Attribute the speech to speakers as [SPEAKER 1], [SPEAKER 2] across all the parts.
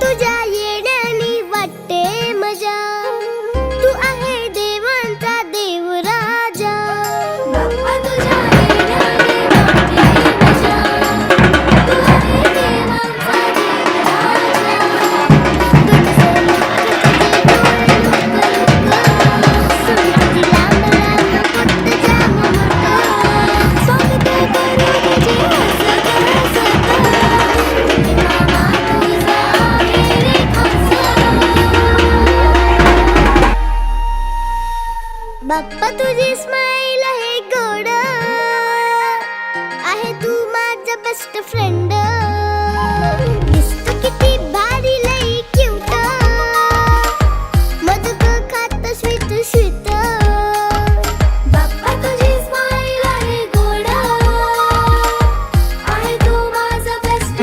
[SPEAKER 1] tuya. बाप्पा तुझी smile आहे गोड आहे तू माझा बेस्ट फ्रेंड दिसतो किती भारी लई क्यूट मधुक खात स्वीट स्वीट बाप्पा तुझी स्माईल आहे गोड आहे तू माझा बेस्ट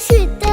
[SPEAKER 2] 是的